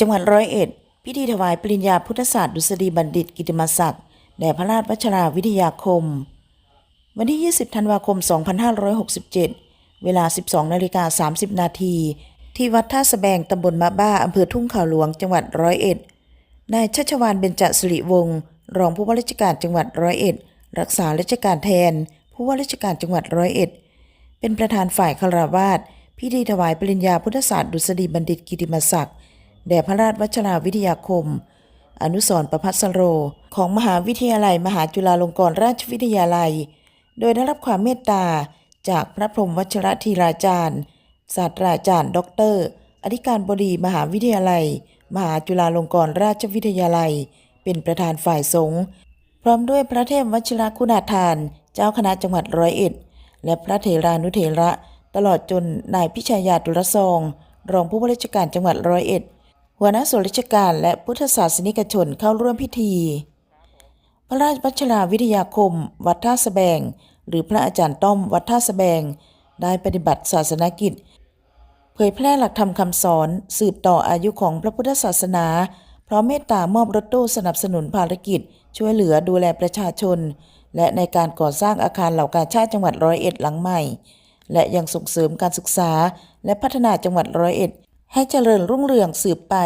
จังหวัดร้อยเอ็ด พิธีถวายปริญญาพุทธศาสตร์ดุษฎีบัณฑิต กิติมศักดิ์แด่พระราชวัชราวิทยาคม วันที่ 20 ธันวาคม 2567 เวลา 12 นาฬิกา 30 นาทีที่วัดท่าสะแบงตำบลมะบ้าอำเภอทุ่งข่าวหลวง จังหวัดร้อยเอ็ด นายชัชวานเบญจสิริวงศ์รองผู้ว่าราชการจังหวัดร้อยเอ็ด รักษาราชการแทน ผู้ว่าราชการจังหวัดร้อยเอ็ด เป็นประธานฝ่ายคารวาสพิธีถวายปริญญาพุทธศาสตร์ดุษฎีบัณฑิตกิติมศักดิ์ แด่พระราชวัชราวิทยาคม อนุสรณ์ประพัสโร ของมหาวิทยาลัยมหาจุฬาลงกรณราชวิทยาลัย โดยได้รับความเมตตาจากพระพรหมวัชรธีราจารย์ ศาสตราจารย์ ด็อกเตอร์ อธิการบดีมหาวิทยาลัย มหาจุฬาลงกรณราชวิทยาลัย เป็นประธานฝ่ายสงฆ์พร้อมด้วยพระเทพวชิรคุณาทาน เจ้าคณะจังหวัดร้อยเอ็ด และพระเถรานุเถระ ตลอดจนนายพิชายาตุลซอง รองผู้ว่าราชการจังหวัดร้อยเอ็ด หัวหน้าส่วนราชการและพุทธศาสนิกชนเข้าร่วมพิธี พระราชวัชราวิทยาคม วัดท่าสแบง หรือพระอาจารย์ต้อมวัดท่าสแบง ได้ปฏิบัติศาสนกิจ เผยแพร่หลักธรรมคำสอน สืบต่ออายุของพระพุทธศาสนา พร้อมเมตตามอบรถตู้สนับสนุนภารกิจ ช่วยเหลือดูแลประชาชน และในการก่อสร้างอาคารเหล่ากาชาติจังหวัดร้อยเอ็ดหลังใหม่ และยังส่งเสริมการศึกษาและพัฒนาจังหวัดร้อยเอ็ด ให้เจริญรุ่งเรืองสืบไป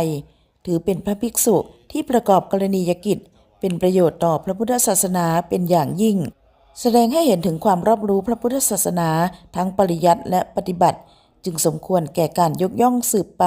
ถือเป็นพระภิกษุที่ประกอบกรณียกิจ เป็นประโยชน์ต่อพระพุทธศาสนาเป็นอย่างยิ่ง แสดงให้เห็นถึงความรอบรู้พระพุทธศาสนาทั้งปริยัติและปฏิบัติ จึงสมควรแก่การยกย่องสืบไป